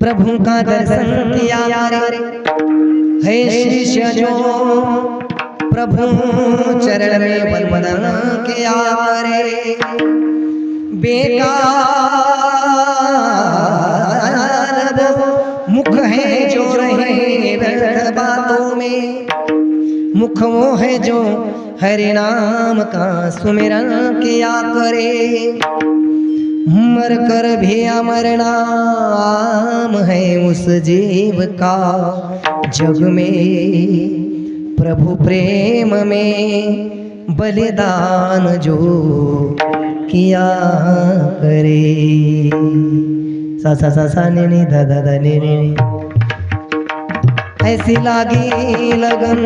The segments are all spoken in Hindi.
प्रभु का दर्शन किया है शिष्य जो प्रभु चरण में वंदन किया रे बेकार मुख है जो रहे व्यर्थ बातों में। मुख वो है जो हरि नाम का सुमिरन किया करे। मर कर भी अमर नाम है उस जीव का जग में। प्रभु प्रेम में बलिदान जो किया करे। सा सा सा सा धा धा धा। ऐसी लागी लगन।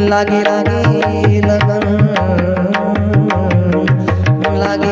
लागे लागे लगन।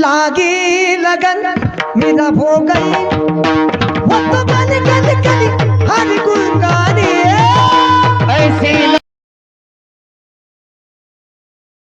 लागी लगन मेरा हो गई